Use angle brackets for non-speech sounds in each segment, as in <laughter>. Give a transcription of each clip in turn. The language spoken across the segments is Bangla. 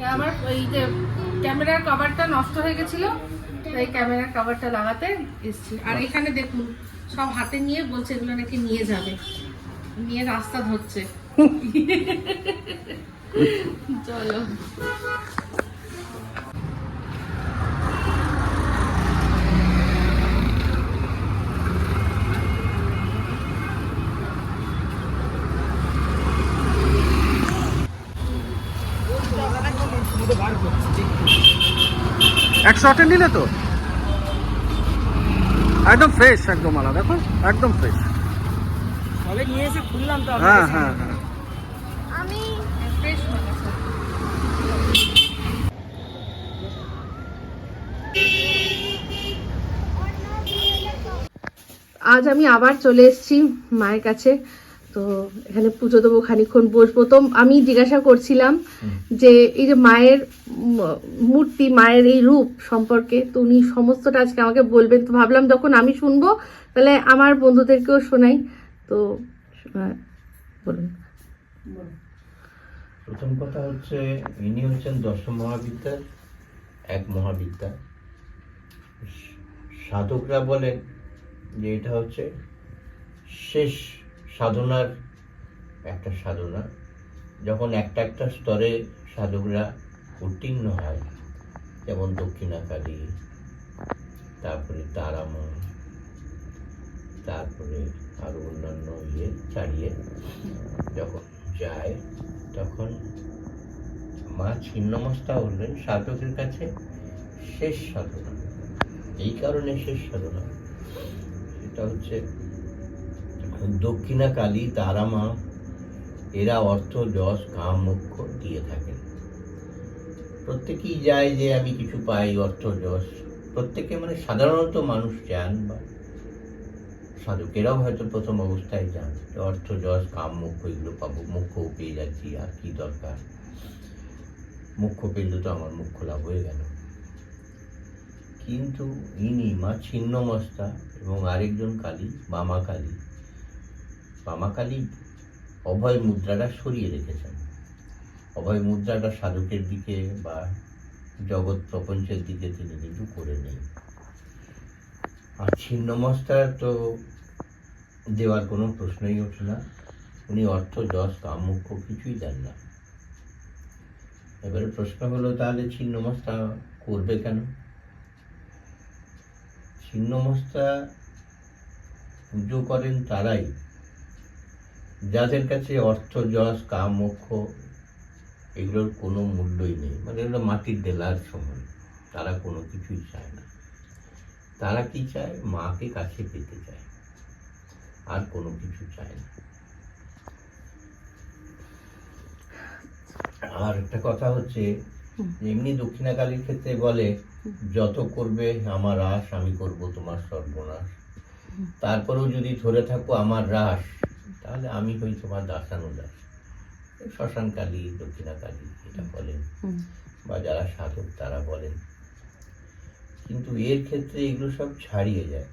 আমার এই যে ক্যামেরার কভারটা নষ্ট হয়ে গেছিল তাই ক্যামেরার কভারটা লাগাতে এসেছি। আর এখানে দেখুন সব হাতে নিয়ে বলছে এগুলো নাকি নিয়ে যাবে। নিয়ে রাস্তা ধরছে। <laughs> চলো। আটে নিলে তো? একদম ফ্রেশ একদম আলাদা দেখো একদম ফ্রেশ তবে নিয়ে এসে খুললাম তো হ্যাঁ হ্যাঁ হ্যাঁ। ফ্রেশ মাল আজ আমি আবার চলে এসেছি মায়ের কাছে। তো এখানে পুজো দেবো খানিক্ষণ বসবো। তো আমি জিজ্ঞাসা করছিলাম যে এই যে মায়ের মূর্তি মায়ের এই রূপ সম্পর্কে তো উনি সমস্তটা আজকে আমাকে বলবেন। তো ভাবলাম যখন আমি শুনব তাহলে আমার বন্ধুদেরকেও শোনাই। তো বলুন। প্রথম কথা হচ্ছে ইনি হচ্ছেন দশম মহাবিদ্যার এক মহাবিদ্যা সাধকরা বলেন যে এটা হচ্ছে শেষ সাধনার একটা সাধনা, যখন একটা একটা স্তরে সাধকরা উত্তীর্ণ হয়, যেমন দক্ষিণাকালী, তারপরে তারাময় তারপরে আরও অন্যান্য ইয়ে ছাড়িয়ে যখন যায়, তখন মা ছিন্নমস্তা হলেন সাধকের কাছে শেষ সাধনা। এই কারণে শেষ সাধনা। সেটা হচ্ছে দক্ষিণা কালী তারা মা এরা অর্থ, যশ কাম মোক্ষ দিয়ে থাকেন। প্রত্যেকেই যায় যে আমি কিছু পাই, অর্থ, যশ। প্রত্যেকে মানে সাধারণত মানুষ চান বা সাধকেরাও হয়তো প্রথম অবস্থায় যান। অর্থ, যশ কাম মুখ্য এগুলো পাবো। মুখ্য পেয়ে যাচ্ছি, আর কি দরকার? মুখ্য পেলে তো আমার মুখ্য লাভ হয়ে গেল। কিন্তু ইনি মা ছিন্নমস্তা এবং আরেকজন কালী, বামা কালী বামা কালী অভয় মুদ্রাটা সরিয়ে রেখেছেন। অভয় মুদ্রাটা সাধকের দিকে বা জগৎ প্রপঞ্চের দিকে তিনি কিন্তু করে নেই। আর ছিন্নমস্তার তো দেওয়ার কোনো প্রশ্নই ওঠে না। উনি অর্থ, যশ, কাম মুখ্য কিছুই দেন না। এবারে প্রশ্ন হলো, তাহলে ছিন্নমস্তা করবে কেন? ছিন্নমস্তা পুজো করেন তারাই। যাদের কাছে অর্থ যশ কাম মোক্ষ এগুলোর কোনো মূল্যই নেই। মানে এগুলো মাটির ডেলার সমান। তারা কোনো কিছুই চায় না। তারা কি চায়? মাকে কাছে পেতে চায়। আর কোনো কিছু চায় না। আর একটা কথা হচ্ছে এমনি দক্ষিণাকালীর ক্ষেত্রে বলে যত করবে আমার রাস আমি করব তোমার সর্বনাশ। তারপরেও যদি ধরে থাকো আমার রাস তাহলে আমি হই তোমার দাসানুদাস। শ্মশান কালী দক্ষিণা কালী এটা বলেন। বা যারা সাধক তারা বলেন। কিন্তু এর ক্ষেত্রে এগুলো সব ছাড়িয়ে যায়।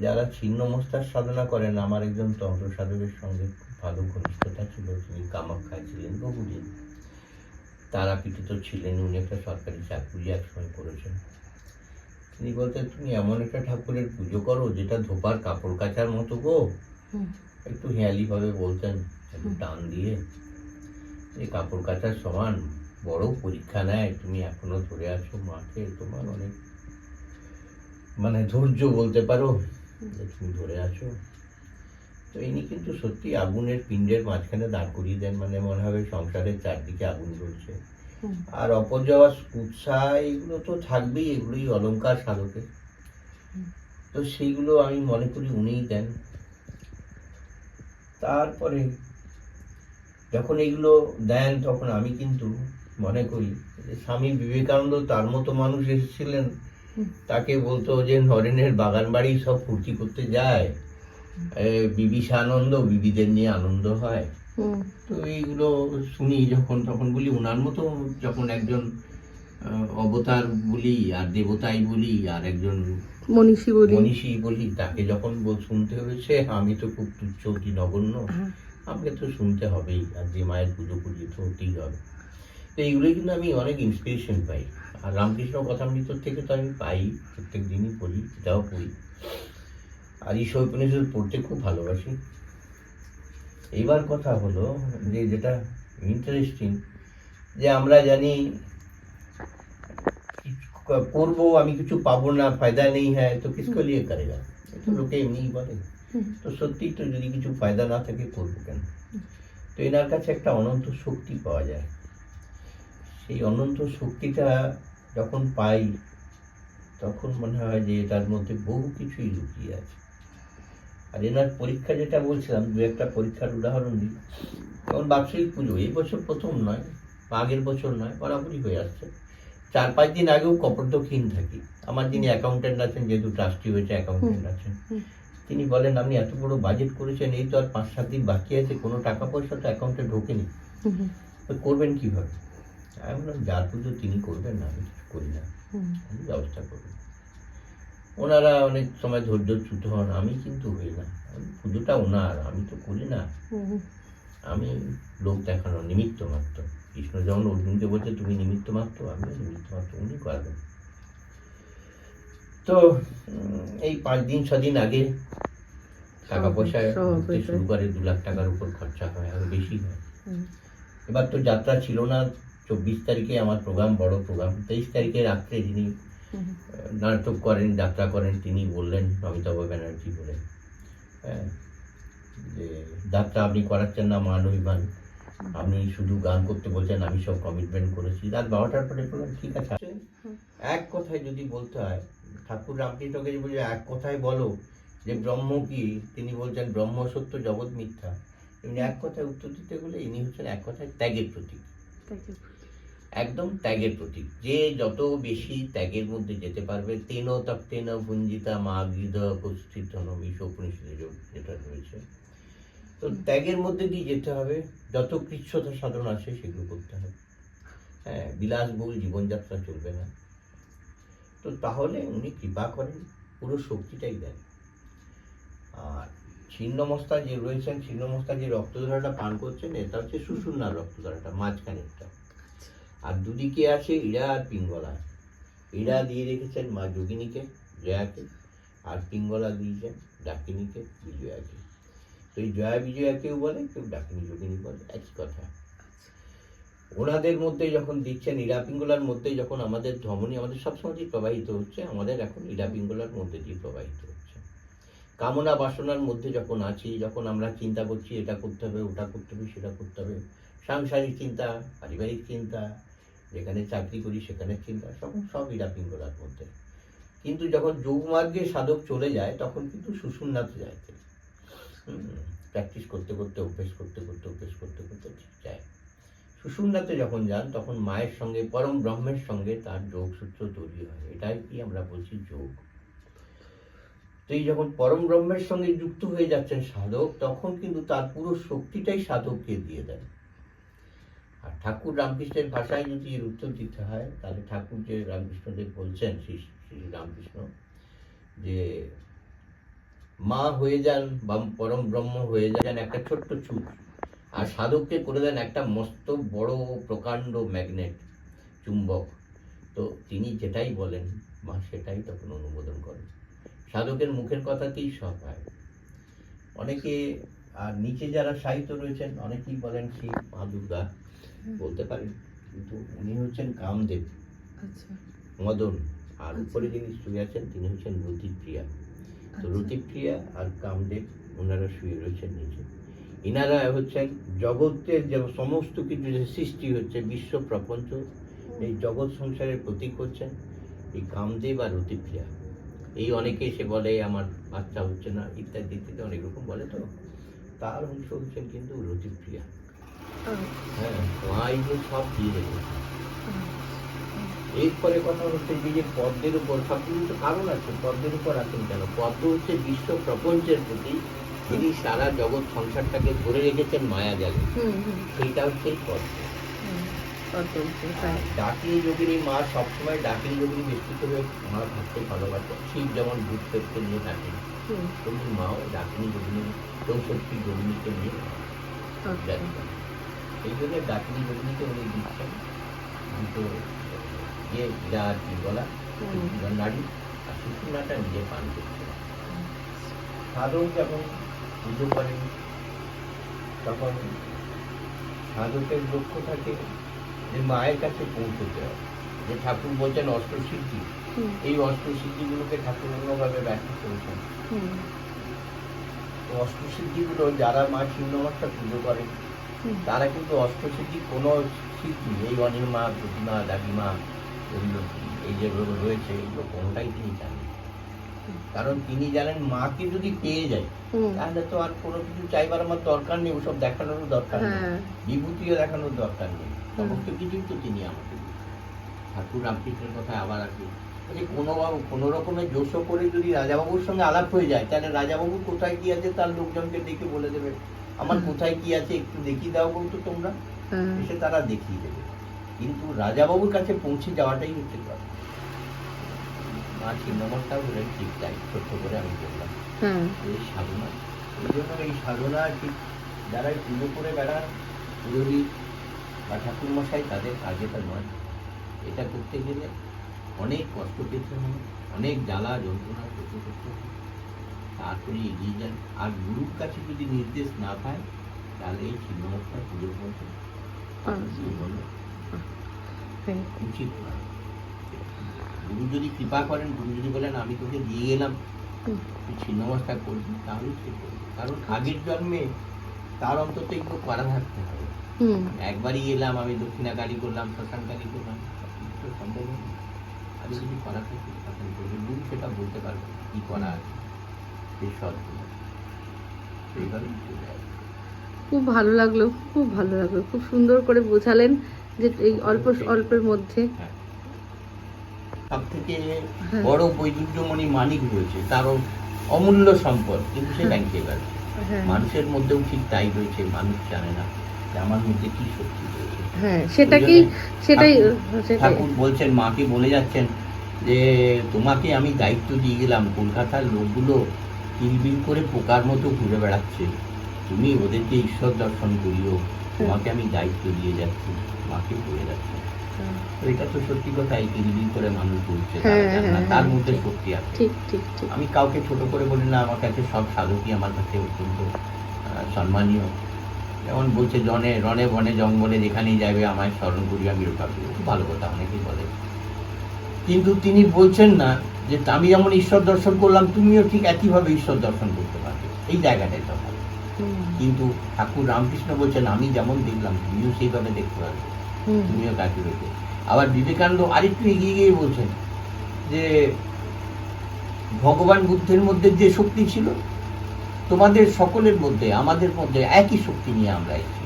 যারা ছিন্নমস্তার সাধনা করেন আমার একজন তন্ত্র সাধকের সঙ্গে খুব ভালো ঘনিষ্ঠতা ছিল তিনি কামাখ্যায় ছিলেন বহুদিন। তারাপীঠে তো ছিলেন উনি একটা সরকারি চাকরি একসময় করেছেন। তিনি বলতেন তুমি এমন একটা ঠাকুরের পুজো করো যেটা ধোপার কাপড় কাচার মতো গো। একটু হেয়ালি ভাবে বলতেন, একটু টান দিয়ে। এই কাপড় কাচার সমান বড় পরীক্ষা নেয়, তুমি এখনও ধরে আছো মাকে তোমার অনেক মানে ধৈর্য বলতে পারো যে তুমি ধরে আছো। তো ইনি কিন্তু সত্যি আগুনের পিণ্ডের মাঝখানে দাঁড় করিয়ে দেন মানে মনে হবে সংসারের চারদিকে আগুন জ্বলছে। আর অপজয় উৎসাহ এগুলো তো থাকবেই, এগুলোই অলংকার সাধকের। তো সেইগুলো আমি মনে করি উনিই দেন। তারপরে যখন এগুলো দেন তখন আমি কিন্তু মনে করি যে স্বামী বিবেকানন্দ তার মতো মানুষ এসেছিলেন। তাকে বলতো যে নরেনের বাগান বাড়ি সব ফুর্তি করতে যায়। এ, বিবিসা আনন্দ বিবিদের নিয়ে আনন্দ হয়। তো এইগুলো শুনি যখন তখন বলি ওনার মতো যখন একজন অবতার বলি আর দেবতাই বলি আর একজন মনীষী বলি। মনীষী বলি তাকে যখন শুনতে হয়েছে আমি তো খুব তুচ্ছ কি নগণ্য। হ্যাঁ। আমাকে তো শুনতে হবেই আর যে মায়ের পুজো করি তো হতেই হবে। তো এইগুলোই কিন্তু আমি অনেক ইন্সপিরেশন পাই। আর রামকৃষ্ণ কথামৃত থেকে তো আমি পাই প্রত্যেক দিনই পড়ি সেটাও পড়ি আর ঈশ্বর উপনিষদ পড়তে খুব ভালোবাসি। এইবার কথা হলো যে যেটা ইন্টারেস্টিং যে আমরা জানি করব আমি কিছু পাবো না ফায়দা নেই হ্যাঁ তো কিসকো লিয়ে করেগা। এটা লোকে এমনিই বলে। তো সত্যি তো যদি কিছু ফায়দা না থাকে করব কেন? তো এনার কাছে একটা অনন্ত শক্তি পাওয়া যায়। সেই অনন্ত শক্তিটা যখন পাই তখন মনে হয় যে এটার মধ্যে বহু কিছুই লুকিয়ে আছে। আর এনার পরীক্ষা যেটা বলছিলাম দু একটা পরীক্ষার উদাহরণ দিই। যেমন বাৎসরিক পুজো এই বছর প্রথম নয় আগের বছর নয় বরাবরই হয়ে আসছে। চার পাঁচ দিন আগেও কপর্দক্ষীণ থাকি। আমার যিনি অ্যাকাউন্টেন্ট আছেন যেহেতু ট্রাস্টি হয়েছে অ্যাকাউন্টেন্ট আছেন তিনি বলেন আপনি এত বড় বাজেট করেছেন এই তো আর পাঁচ সাত দিন বাকি আছে কোনো টাকা পয়সা তো অ্যাকাউন্টে ঢোকেনি। তো করবেন কীভাবে? আমি বললাম যার পুজো তিনি করবেন না আমি কিছু করি না। আমি ব্যবস্থা করবেন ওনারা অনেক সময় ধৈর্যচ্যুত হন আমি কিন্তু হই না। পুজোটা ওনার আমি তো করি না। আমি লোক দেখানো নিমিত্ত মাত্র। কৃষ্ণ যেমন অর্জুনকে বলছে তুমি নিমিত্ত মাত্র আমিও নিমিত্ত মাত্র উনি করবেন তো এই পাঁচ দিন ছদিন আগে টাকা পয়সা শুরু করে দু লাখ টাকার উপর খরচা হয় আরও বেশি হয়। এবার তো যাত্রা ছিল না চব্বিশ তারিখে আমার প্রোগ্রাম বড় প্রোগ্রাম। তেইশ তারিখে রাত্রে যিনি নাটক করেন যাত্রা করেন তিনি বললেন অমিতাভ ব্যানার্জি বলে হ্যাঁ যে যাত্রা আপনি করাচ্ছেন না মান অভিমান। আপনি শুধু গান করতে বলছেন আমি সব কমিটমেন্ট করেছি। রাত বারোটার পরে বললাম ঠিক আছে এক কথায় যদি বলতে হয় ঠাকুর রামকৃষ্ণকে যে বলছে এক কথায় বলো যে ব্রহ্ম কি? তিনি বলছেন ব্রহ্ম সত্য জগৎ মিথ্যা। এমনি এক কথায় উত্তর দিতে গেলে ইনি হচ্ছেন এক কথায় ত্যাগের প্রতীক। একদম ত্যাগের প্রতীক। যে যত বেশি ত্যাগের মধ্যে যেতে পারবে তেন তপ্তেন ভুঞ্জিতা মা গৃধ মিশ উপনিষদে যেটা রয়েছে। তো ত্যাগের মধ্যে দিয়ে যেতে হবে। যত কৃচ্ছতা সাধন আছে সেগুলো করতে হবে। হ্যাঁ বিলাসবহুল জীবনযাত্রা চলবে না। তো তাহলে উনি কৃপা করেন, পুরো শক্তিটাই দেন। আর ছিন্নমস্তা যে রয়েছেন, ছিন্নমস্তা যে রক্তধারাটা পান করছেন, এটা হচ্ছে সুষুম্নার রক্তধারাটা, মাঝখানেরটা। আর দুদিকে আছে ইড়া আর পিঙ্গলা। ইরা দিয়ে রেখেছেন মা যোগিনীকে, জয়াকে, আর পিঙ্গলা দিয়েছেন ডাকিনীকে, বিজয়াকে। এই জয়া বিজয়া কেউ বলে, কেউ ডাকিনী যোগিনী বলে, একই কথা। ওনাদের মধ্যে যখন দিচ্ছেন, ইরা পিঙ্গলার মধ্যে যখন আমাদের ধমনী আমাদের সবসময় প্রবাহিত হচ্ছে, আমাদের এখন ইরা পিঙ্গলার মধ্যে দিয়ে প্রবাহিত হচ্ছে। কামনা বাসনার মধ্যে যখন আছি, যখন আমরা চিন্তা করছি, এটা করতে হবে, ওটা করতে হবে, সেটা করতে হবে, সাংসারিক চিন্তা, পারিবারিক চিন্তা, যেখানে চাকরি করি সেখানে চিন্তা, সব সব ইরা পিঙ্গলার মধ্যে। কিন্তু যখন যোগমার্গে সাধক চলে যায়, তখন কিন্তু সুষুম্নাতে যায়। প্র্যাকটিস করতে করতে, অভ্যেস করতে করতে, অভ্যেস করতে করতে ঠিক যায়। সুষুম্নাতে যখন যান, তখন মায়ের সঙ্গে, পরম ব্রহ্মের সঙ্গে তার যোগসূত্র তৈরি হয়। এটাই কি আমরা বলছি যোগ। তো এই যখন পরম ব্রহ্মের সঙ্গে যুক্ত হয়ে যাচ্ছেন সাধক, তখন কিন্তু তার পুরো শক্তিটাই সাধককে দিয়ে দেন আর ঠাকুর রামকৃষ্ণের ভাষায় যদি এর উত্তর দিতে হয়, তাহলে ঠাকুর যে রামকৃষ্ণদেব বলছেন শ্রী শ্রী রামকৃষ্ণ, যে মা হয়ে যান বা পরম ব্রহ্ম হয়ে যান একটা ছোট্ট চুপ আর সাধককে করে দেন একটা মস্ত বড় প্রকাণ্ড ম্যাগনেট চুম্বক। তো তিনি যেটাই বলেন মা সেটাই তখন অনুমোদন করেন। সাধকের মুখের কথাতেই সব হয়? অনেকে আর নিচে যারা সাহিত্য রয়েছেন অনেকেই বলেন শিব মা দুর্গা বলতে পারেন। কিন্তু উনি হচ্ছেন কামদেব আচ্ছা। মদন। আর উপরে যিনি শুয়ে আছেন তিনি হচ্ছেন রতিপ্রিয়া তো রতিপ্রিয়া আর কামদেব ওনারা শুয়ে রয়েছেন নিচে। ইনারা হচ্ছেন জগতের যে সমস্ত কিছু যে সৃষ্টি হচ্ছে বিশ্ব প্রপঞ্চ এই জগৎ সংসারের প্রতীক হচ্ছেন এই কামদেব আর রতিপ্রিয়া এই অনেকে এসে বলে আমার বাচ্চা হচ্ছে না ইত্যাদি ইত্যাদি অনেক রকম বলে তো। তার অংশ হচ্ছেন কিন্তু রতিপ্রিয়া হ্যাঁ মা এই সব দিয়ে দেবে। এরপরে কথা হচ্ছে যে যে পদ্মের উপর সব কিছু তো কারণ আছে পদ্মের উপর আছেন কেন? পদ্ম হচ্ছে বিশ্ব প্রপঞ্চের প্রতি যিনি সারা জগৎ সংসারটাকে ধরে রেখেছেন মায়া জালে সেইটা হচ্ছে পদ্ম। ডাকিনী যোগিনী মা সবসময় ডাকিনী যোগিনী ব্যক্তি করে মা থাকতে ভালোবাসে। শিব যেমন ভূত পেটকে নিয়ে থাকেন তেমনি মাও ডাকিনী যোগিনী চৌষট্টি যোগিনীকে নিয়ে আচ্ছা, এই জন্য ডাকিনী যোগিনীকে উনি দিচ্ছেন। যে বিরাট গলা নাড়ি আর সুষুম্নাটা নিজে পান করছে। সাধক যখন পুজো করেন তখন সাধকের লক্ষ্য থাকে যে মায়ের কাছে পৌঁছতে হবে। যে ঠাকুর বলছেন অষ্টসিদ্ধি এই অষ্টসিদ্ধিগুলোকে ঠাকুর অন্যভাবে ব্যাখ্যা করেছেন। অষ্টসিদ্ধিগুলো যারা মা ছিন্নমাসটা পুজো করেন হুম, তারা কিন্তু অষ্টসিদ্ধি কোনো সিদ্ধি এই অনিমা প্রতিমা দাদিমা এগুলো এই যে রয়েছে এগুলো কোনোটাই তিনি জানেন কারণ তিনি জানেন মাকে যদি পেয়ে যায় তাহলে তো আর কোনো কিছু চাইবার আমার দরকার নেই ওসব দেখানোর দরকার নেই। হ্যাঁ। বিভূতিও দেখানোর দরকার নেই। সমস্ত কিছুই তো তিনি আমাকে ঠাকুর রামকৃষ্ণের কথায় আবার আসি। যে কোনো কোনো রকমের জোশ করে যদি রাজাবাবুর সঙ্গে আলাপ হয়ে যায় তাহলে রাজাবাবু কোথায় কি আছে তার লোকজনকে দেখে বলে দেবে। আমার কোথায় কি আছে একটু দেখিয়ে দাও বলতো তোমরা। এসে তারা দেখিয়ে দেবে। কিন্তু রাজাবাবুর কাছে পৌঁছে যাওয়াটাই হচ্ছে কথা। মা ছিন্নমস্তা ঠিক তাই ছোট্ট করে আমি বললাম। এই সাধনা এই জন্য এই সাধনা ঠিক যারা পুজো করে বেড়ান পুরোহিত বা ঠাকুর মশাই তাদের কাজেটা নয়। এটা করতে গেলে অনেক কষ্ট পেতে হয় অনেক জ্বালা যন্ত্রণা করতে করতে হয়। তারপরে এগিয়ে যান। আর গুরুর কাছে যদি নির্দেশ না পায় তাহলে এই ছিন্নমস্তা পুজো করতে উচিত গুরু যদি কৃপা করেন গুরু যদি বলেন আমি তোকে দিয়ে গেলাম হুম। তুই ছিন্নমস্তা করবি তাহলে সে করবে। কারণ আগের জন্মে তার অন্তত এগুলো করা থাকতে হবে। একবারই এলাম আমি দক্ষিণাকালী করলাম শ্মশানকালী করলাম সম্ভব আগে যদি করা থাকে তখন করবে। গুরু সেটা বলতে পারবে কি করা আছে। সেই সৎগুলো সেইভাবেই চলে আসবে। খুব ভালো লাগল খুব ভালো লাগল। খুব সুন্দর করে বোঝালেন। যে এই অল্প অল্পের মধ্যে। সব থেকে হ্যাঁ। বড় বৈদুর্যমণি মানিক রয়েছে তারও অমূল্য সম্পদ কিন্তু সে হ্যাঁ। ব্যাংকে গেল। হ্যাঁ। মানুষের মধ্যেও ঠিক তাই রয়েছে মানুষ জানে না যে আমার মধ্যে কি শক্তি রয়েছে। হ্যাঁ সেটা কি সেটাই ঠাকুর বলছেন মাকে বলে যাচ্ছেন যে তোমাকে আমি দায়িত্ব দিয়ে গেলাম কলকাতার লোকগুলো কিলবিল করে পোকার মতো ঘুরে বেড়াচ্ছে। তুমি ওদেরকে ঈশ্বর দর্শন করিও তোমাকে আমি দায়িত্ব দিয়ে যাচ্ছি। মাকে বলে যাচ্ছে। এটা তো সত্যি কথা এই কিলবিল করে মানুষ তারা হ্যাঁ, না, হ্যাঁ, তার হ্যাঁ, মধ্যে। শক্তি আছে। আমি কাউকে ছোট করে বলি না আমার কাছে সব সাধকই আমার কাছে অত্যন্ত সম্মানীয়। যেমন বলছে জনে রনে বনে জঙ্গলে যেখানেই যাবে আমায় স্মরণ করিয়া বিরোধ খুব ভালো কথা অনেকেই বলে। কিন্তু তিনি বলছেন না যে আমি যেমন ঈশ্বর দর্শন করলাম তুমিও ঠিক একইভাবে ঈশ্বর দর্শন করতে পারবে। এই জায়গাটাই হুম, কিন্তু ঠাকুর রামকৃষ্ণ বলছেন আমি যেমন দেখলাম তুমিও সেইভাবে দেখতে পারবে। তুমিও কাজে রয়েছে আবার বিবেকানন্দ আরেকটু এগিয়ে গিয়ে বলছেন যে ভগবান বুদ্ধের মধ্যে যে শক্তি ছিল তোমাদের সকলের মধ্যে আমাদের মধ্যে একই শক্তি নিয়ে আমরা এসেছি।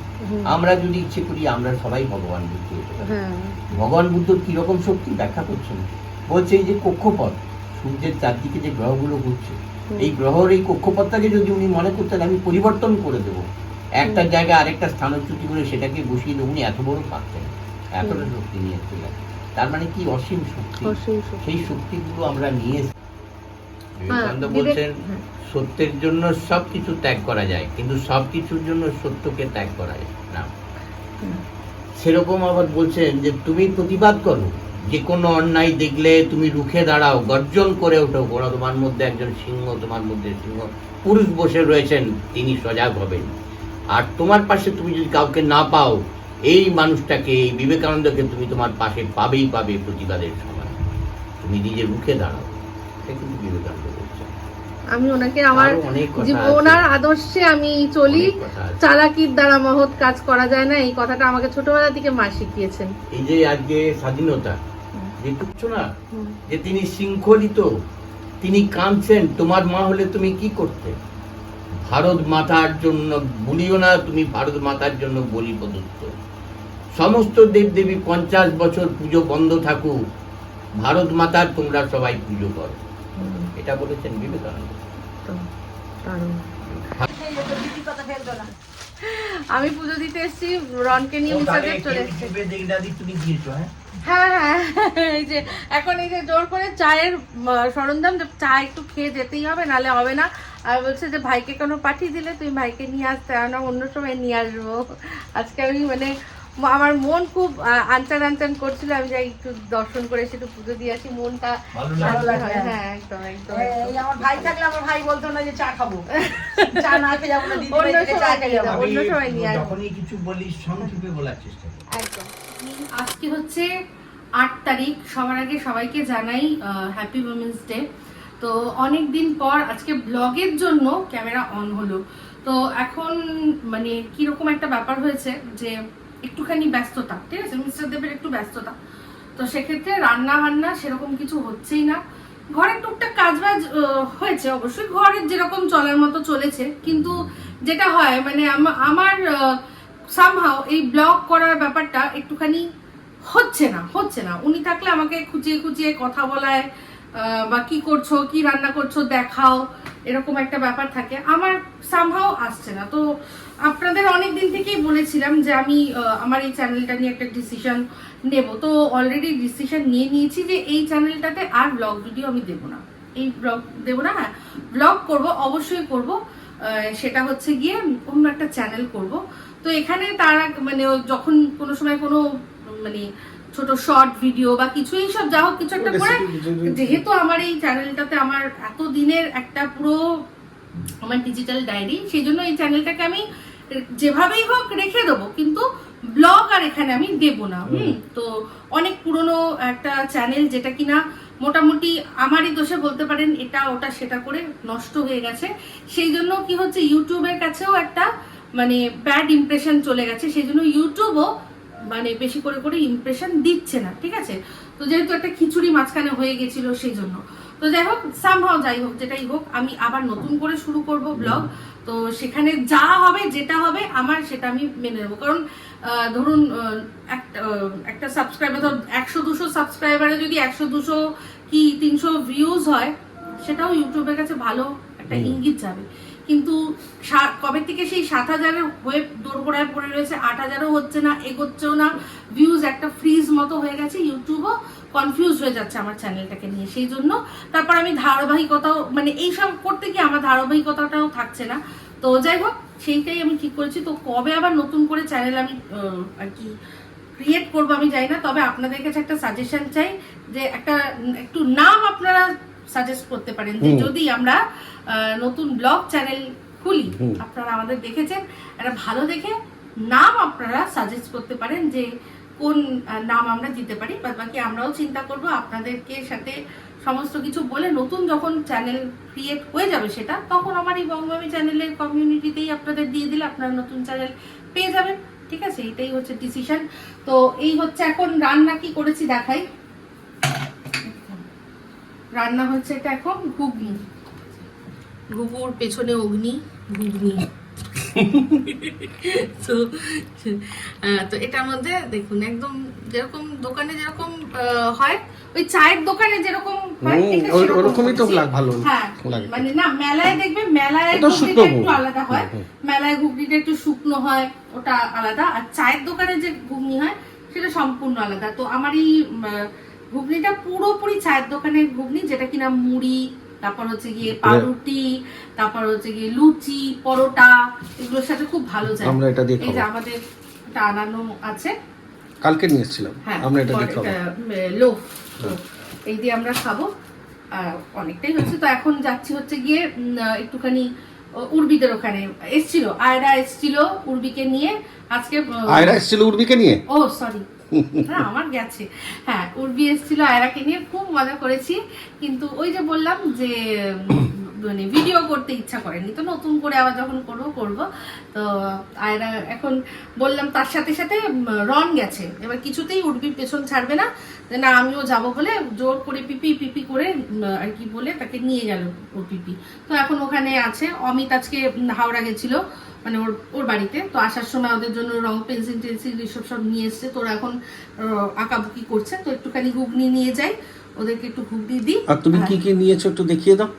আমরা যদি ইচ্ছে করি আমরা সবাই ভগবান বুদ্ধ হ্যাঁ ভগবান বুদ্ধর কীরকম শক্তি ব্যাখ্যা করছেন? বলছে এই যে কক্ষপথ সূর্যের চারদিকে যে গ্রহগুলো ঘুরছে এই গ্রহর এই কক্ষপথটাকে যদি উনি মনে করতেন আমি পরিবর্তন করে দেব। একটা জায়গায় আরেকটা স্থানচ্যুতি করে সেটাকে বসিয়ে দেবো। এত বড় পারতেন এতটা শক্তি নিয়ে চলে তার মানে কি? অসীম শক্তি। সেই শক্তিগুলো আমরা নিয়ে হ্যাঁ, বিবেকানন্দ বলছেন হ্যাঁ, সত্যের জন্য সব কিছু ত্যাগ করা যায় কিন্তু সব কিছুর জন্য সত্যকে ত্যাগ করা যায় না। সেরকম আবার বলছেন যে তুমি প্রতিবাদ করো। যে কোনো অন্যায় দেখলে তুমি রুখে দাঁড়াও গর্জন করে ওঠো। ওরা তোমার মধ্যে একজন সিংহ তোমার মধ্যে সিংহ পুরুষ বসে রয়েছেন তিনি সজাগ হবেন। আর তোমার পাশে তুমি যদি কাউকে না পাও এই মানুষটাকে এই বিবেকানন্দকে তুমি তোমার পাশে পাবেই পাবে প্রতিবাদের সময় তুমি নিজে রুখে দাঁড়াও এটা কিন্তু বিবেকানন্দ আমি ওনাকে আমার। ওনার আদর্শে আমি চলি। চালাকির দ্বারা মহৎ কাজ করা যায় না এই কথাটা আমাকে ছোটবেলা থেকে মা শিখিয়েছেন। এই যে আজকে স্বাধীনতা যে বুঝছ না যে তিনি শৃঙ্খলিত তিনি কাঁদছেন তোমার মা হলে তুমি কি করতে? ভারত মাতার জন্য বলিও না তুমি ভারত মাতার জন্য বলি প্রদত্ত। সমস্ত দেবদেবী পঞ্চাশ বছর পুজো বন্ধ থাকুক ভারত মাতার তোমরা সবাই পুজো করো। এটা বলেছেন বিবেকানন্দ। আমি পুজো দিতে এসেছি রনকে নিয়ে চলে এসেছি। তুমি দিয়েছ হ্যাঁ? হ্যাঁ হ্যাঁ এই যে এখন এই যে জোর করে চায়ের সরঞ্জাম যে চা একটু খেয়ে যেতেই হবে নালে হবে না। আর বলছে যে ভাইকে কোনো পাঠিয়ে দিলে? তুই ভাইকে নিয়ে আসতে না অন্য সময় নিয়ে আসব। আজকে আমি মানে আমার মন খুব আনচান আনচান করছিল। আমি যাই একটু দর্শন করে একটু পুজো দিয়ে আসি মনটা ভালো লাগল হয় হ্যাঁ একদম একদম আমার ভাই থাকলে আমার ভাই বলতো না যে চা খাব। চা না খেয়ে যাব না দিদি অন্য চা সময় খেয়ে নিয়ে যাব। যাব। অন্য সময় নিয়ে আসব। কিছু বলি সংক্ষেপে বলার চেষ্টা একদম। আজকে হচ্ছে আট তারিখ। সবার আগে সবাইকে জানাই হ্যাপি উমেন্স ডে তো অনেক দিন পর আজকে ব্লগের জন্য ক্যামেরা অন হলো। তো এখন মানে কীরকম একটা ব্যাপার হয়েছে যে একটুখানি ব্যস্ততা, ঠিক আছে? মিস্টার দেবের একটু ব্যস্ততা। তো সেক্ষেত্রে রান্না বান্না সেরকম কিছু হচ্ছেই না। ঘরের টুকটাক কাজ বাজ হয়েছে অবশ্যই। ঘরের যেরকম চলার মতো চলেছে। কিন্তু যেটা হয় মানে আমার সামহাও এই ব্লগ করার ব্যাপারটা একটুখানি হচ্ছে না হচ্ছে না। উনি থাকলে আমাকে খুঁজিয়ে খুঁজিয়ে কথা বলায় বা কি করছ, কি রান্না করছ, দেখাও, এরকম একটা ব্যাপার থাকে। আমার সামহাও আসছে না। তো আপনাদের অনেক দিন থেকেই বলেছিলাম যে আমি আমার এই চ্যানেলটা নিয়ে একটা ডিসিশন নেব। তো অলরেডি ডিসিশন নিয়ে নিয়েছি যে এই চ্যানেলটাতে আর ব্লগ ভিডিও আমি দেবো না। এই ব্লগ দেবো না হ্যাঁ ব্লগ করব, অবশ্যই করব। সেটা হচ্ছে গিয়ে অন্য একটা চ্যানেল করব। তো এখানে তারা মানে যখন কোনো সময় কোনো মানে ছোট শর্ট ভিডিও বা কিছু এইসব যা হোক কিছু একটা করে যেহেতু আমার এই চ্যানেলটাতে আমার এত দিনের একটা পুরো আমার ডিজিটাল ডায়েরি সেই জন্য এই চ্যানেলটাকে আমি যেভাবেই হোক রেখে দেবো কিন্তু ব্লগ আর এখানে আমি দেব না হুম? তো অনেক পুরনো একটা চ্যানেল যেটা কিনা মোটামুটি আমারই দোষে বলতে পারেন এটা ওটা সেটা করে নষ্ট হয়ে গেছে। সেই জন্য কি হচ্ছে ইউটিউবের কাছেও একটা মানে ব্যাড ইমপ্রেশন চলে গেছে সেই জন্য ইউটিউবও মানে বেশি করে করে ইমপ্রেশন দিচ্ছে না ঠিক আছে? তো যেহেতু একটা খিচুড়ি মাঝখানে হয়ে গেছিল সেই জন্য তো যাই হোক সামহাও যাই হোক যেটাই হোক আমি আবার নতুন করে শুরু করব ব্লগ তো সেখানে যা হবে যেটা হবে আমার সেটা আমি মেনে নেব। কারণ ধরুন একটা একটা সাবস্ক্রাইবার ধর একশো দুশো সাবস্ক্রাইবারে যদি একশো দুশো কি তিনশো ভিউজ হয় সেটাও ইউটিউবের কাছে ভালো একটা ইঙ্গিত যাবে। কিন্তু কবে থেকে সেই সাত হাজারের হয়ে দোরগোড়ায় পড়ে রয়েছে, আট হাজারও হচ্ছে না, এগোচ্ছেও না ভিউজ একটা ফ্রিজ মতো হয়ে গেছে ইউটিউবও কনফিউজ হয়ে যাচ্ছে আমার চ্যানেলটাকে নিয়ে, সেই জন্য তারপর আমি ধারাবাহিকতাও মানে এইসব করতে গিয়ে আমার ধারাবাহিকতাটাও থাকছে না। তো যাই হোক, সেইটাই আমি ঠিক করেছি। তো কবে আবার নতুন করে চ্যানেল আমি আর কি ক্রিয়েট করব আমি জানি না, তবে আপনাদের কাছে একটা সাজেশন চাই যে একটা, একটু নাম আপনারা সাজেস্ট করতে পারেন যে যদি আমরা নতুন ব্লগ চ্যানেল খুলি আপনারা আমাদের দেখেছেন একটা ভালো দেখে নাম আপনারা সাজেস্ট করতে পারেন যে কোন নাম আমরা দিতে পারি বাদ বাকি আমরাও চিন্তা করব আপনাদেরকে সাথে সমস্ত কিছু বলে নতুন যখন চ্যানেল ক্রিয়েট হয়ে যাবে সেটা তখন আমার এই বঙ্গমি চ্যানেলের কমিউনিটিতেই আপনাদের দিয়ে দিলে আপনারা নতুন চ্যানেল পেয়ে যাবেন। ঠিক আছে? এটাই হচ্ছে ডিসিশন তো এই হচ্ছে এখন রান্না কি করেছি দেখাই। রান্না হচ্ছে এটা এখন ঘুগনি। ঘুঘুর পেছনে অগ্নি ঘুগনি। <laughs> তো তো এটার মধ্যে দেখুন একদম যেরকম দোকানে যেরকম হয় ওই চায়ের দোকানে যেরকম হয় ওরকমই তো লাগ- ভালো হ্যাঁ মানে না মেলায় দেখবে মেলায় ঘুগনিটা একটু ঘুগনি। আলাদা হয় মেলায় ঘুগনিটা একটু শুকনো হয় ওটা আলাদা। আর চায়ের দোকানে যে ঘুগনি হয় সেটা সম্পূর্ণ আলাদা। তো আমার এই আহ, ঘুগনিটা পুরোপুরি চায়ের দোকানের ঘুগনি যেটা কিনা মুড়ি তারপর হচ্ছে গিয়ে পাউরুটি তারপর হচ্ছে গিয়ে লুচি পরোটা এগুলোর সাথে খুব ভালো যায়। আমরা এটা দিয়ে এই যে আমাদের এটা আনানো আছে। কালকে নিয়ে এসেছিলাম। হ্যাঁ আমরা এটা দিয়ে খাব। তো এই দিয়ে আমরা খাব। অনেকটাই হচ্ছে। তো এখন যাচ্ছি হচ্ছে গিয়ে একটুখানি উর্বিদের ওখানে। এসছিল আয়রা এসছিল উর্বিকে নিয়ে। আজকে আয়রা এসেছিল উর্বিকে নিয়ে? ও সরি না আমার গেছে। হ্যাঁ উর্বি এসেছিল আয়রাকে নিয়ে, খুব মজা করেছি। কিন্তু ওই যে বললাম যে মানে ভিডিও করতে ইচ্ছা করেনি। তো নতুন করে আবার যখন করব করব। তো আয়রা এখন বললাম তার সাথে সাথে রন গেছে। এবার কিছুতেই উর্বি পেছন ছাড়বে না। যে না, আমিও যাব বলে জোর করে পিপি পিপি করে আর কি বলে তাকে নিয়ে গেল ও পিপি। তো এখন ওখানে আছে। অমিত আজকে হাওড়া গেছিল। মানে ওর ওর বাড়িতে। তো আসার সময় ওদের জন্য রং পেন্সিল টেন্সিল এসব সব নিয়ে এসছে। তোরা এখন আঁকাবুকি করছে। তো একটুখানি ঘুগনি নিয়ে যাই। ওদেরকে একটু ঘুগনি দিই। আর তুমি কি কি নিয়েছো একটু দেখিয়ে দাও।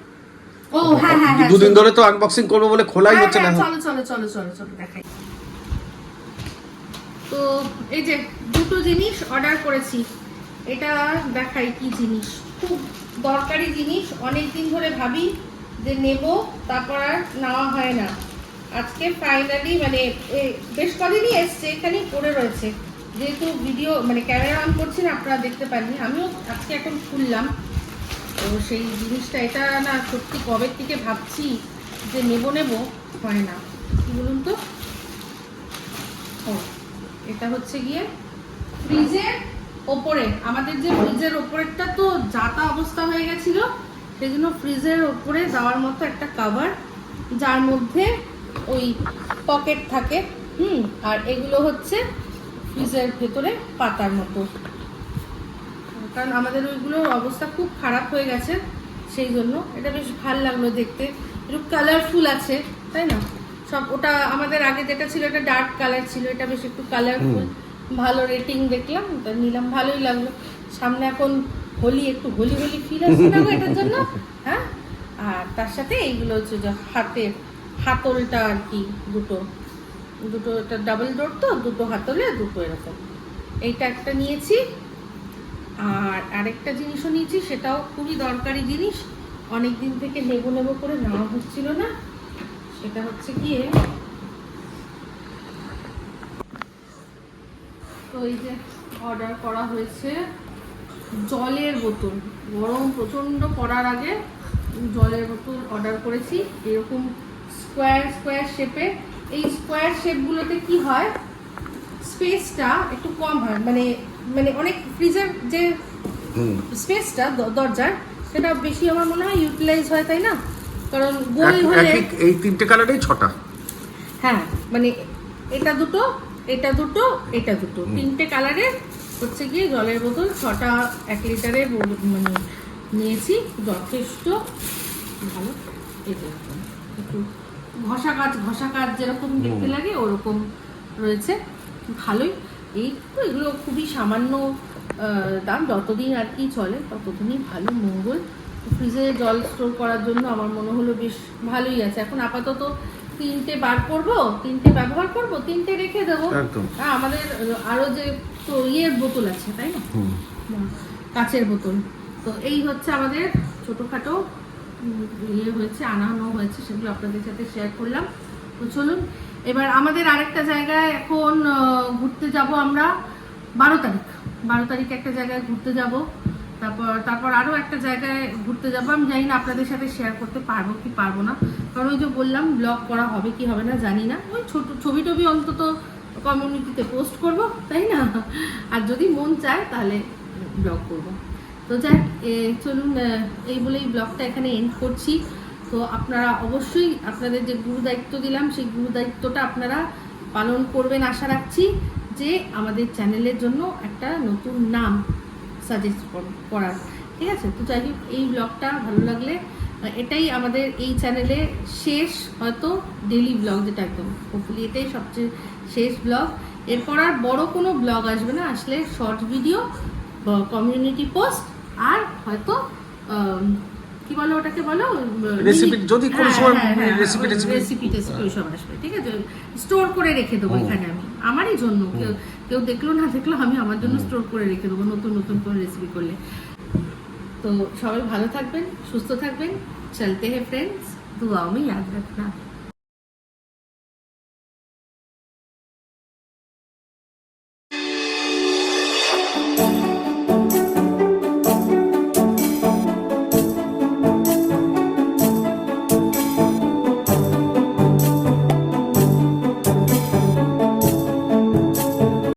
ও হ্যাঁ হ্যাঁ হ্যাঁ দুদিন ধরে তো আনবক্সিং করব বলে খোলাই হ্যাঁ, হচ্ছে না হ্যাঁ, চলো চলো চলো চলো চলো দেখাই। তো এই যে দুটো জিনিস অর্ডার করেছি। এটা দেখাই কি জিনিস। খুব দরকারি জিনিস। অনেক দিন ধরে ভাবি যে নেব তারপর আর নেওয়া হয় না। আজকে ফাইনালি মানে বেশ কদিনই এসছে এখানেই পড়ে রয়েছে। যেহেতু ভিডিও মানে ক্যামেরা অন করছি না, আপনারা দেখতে পাননি। আমিও আজকে এখন খুললাম। তো সেই জিনিসটা, এটা না সত্যি কবে থেকে ভাবছি যে নেব নেব, হয় না। কি বলুন তো? এটা হচ্ছে গিয়ে ফ্রিজের ওপরে, আমাদের যে ফ্রিজের ওপরেরটা তো যাতা অবস্থা হয়ে গেছিল সেই জন্য ফ্রিজের ওপরে দেওয়ার মতো একটা কাভার যার মধ্যে ওই পকেট থাকে হুম আর এগুলো হচ্ছে ফ্রিজের ভেতরে পাতার মতো। কারণ আমাদের ওইগুলোর অবস্থা খুব খারাপ হয়ে গেছে সেই জন্য। এটা বেশ ভালো লাগল দেখতে। একটু কালারফুল আছে তাই না? সব ওটা আমাদের আগে যেটা ছিল এটা ডার্ক কালার ছিল এটা বেশ একটু কালারফুল ভালো রেটিং দেখলাম তা নিলাম ভালোই লাগল। সামনে এখন হোলি একটু হোলি হোলি ফিল আসছে না এটার জন্য? হ্যাঁ? আর তার সাথে এইগুলো হচ্ছে হাতের হাতলটা আর কি, দুটো। দুটো এটা ডাবল ডোর তো, দুটো হাতলে, দুটো এরকম। এইটা একটা নিয়েছি। আর আরেকটা জিনিসও নিয়েছি, সেটাও খুবই দরকারি জিনিস। অনেক দিন থেকে নেব নেব করে নেওয়া হচ্ছিল না। সেটা হচ্ছে গিয়ে তো এই যে অর্ডার করা হয়েছে জলের বোতল। গরম প্রচণ্ড পড়ার আগে জলের বোতল অর্ডার করেছি। এরকম স্কোয়ার স্কোয়ার শেপে এই স্কোয়ার শেপগুলোতে কি হয়? স্পেসটা একটু কম হয়। মানে মানে অনেক ফ্রিজের যে স্পেসটা দরজার সেটা বেশি আমার মনে হয় ইউটিলাইজ হয় তাই না? কারণ গোল হলে এই তিনটে কালারেই ছটা। হ্যাঁ মানে এটা দুটো এটা দুটো এটা দুটো। তিনটে কালারের হচ্ছে গিয়ে জলের বোতল ছটা এক লিটারের বোতল মানে নিয়েছি। যথেষ্ট ভালো। এটা একটু ঘষা কাজ ঘষা কাজ যেরকম দেখতে লাগে ওরকম রয়েছে। ভালোই। এই তো এগুলো খুবই সামান্য দাম। যতদিন আর কি চলে ততদিনই ভালো মঙ্গল। ফ্রিজে জল স্টোর করার জন্য আমার মনে হলো বেশ ভালোই আছে। এখন আপাতত তিনটে বার করব তিনটে ব্যবহার করব তিনটে রেখে দেবো। আমাদের আরও যে তো ইয়ের বোতল আছে তাই না? কাচের বোতল। তো এই হচ্ছে আমাদের ছোটোখাটো ইয়ে হয়েছে, আনানো হয়েছে, সেগুলো আপনাদের সাথে শেয়ার করলাম। তো চলুন, এবার আমাদের আরেকটা জায়গায় এখন ঘুরতে যাব আমরা বারো তারিখ। বারো তারিখ একটা জায়গায় ঘুরতে যাব। তারপর তারপর আরও একটা জায়গায় ঘুরতে যাব। আমি জানি না আপনাদের সাথে শেয়ার করতে পারব কি পারব না। কারণ ওই যে বললাম ব্লগ করা হবে কি হবে না জানি না। ওই ছোট ছবি টবি অন্তত কমিউনিটিতে পোস্ট করব, তাই না? আর যদি মন চায়, তাহলে ব্লগ করব। তো যাক চলুন এই বলেই ব্লগটা এখানে এন্ড করছি। তো আপনারা অবশ্যই আপনাদের যে গুরু দায়িত্ব দিলাম, সেই গুরু দায়িত্বটা আপনারা পালন করবেন আশা রাখছি যে আমাদের চ্যানেলের জন্য একটা নতুন নাম সাজেস্ট করার। ঠিক আছে? তো যাই হোক, এই ব্লগটা ভালো লাগলে এটাই আমাদের এই চ্যানেলে শেষ, হয়তো ডেলি ব্লগ যেটা একদম। হোপফুলি এটাই সবচেয়ে শেষ ব্লগ এরপর আর বড় কোনো ব্লগ আসবে না, আসলে শর্ট ভিডিও কমিউনিটি পোস্ট আর হয়তো কি বলো ওটাকে বলো? রেসিপি যদি কোনো হ্যাঁ, সময় রেসিপি রেসিপি রেসিপি আসবে ঠিক আছে? স্টোর করে রেখে দেবো এখানে আমি। আমারই জন্য কেউ কেউ দেখল না দেখল আমি আমার জন্য স্টোর করে রেখে দেবো নতুন নতুন কোনো রেসিপি করলে। তো সবাই ভালো থাকবেন সুস্থ থাকবেন। চলতে হে ফ্রেন্ডস তো আমি ইয়াদ রাখনা।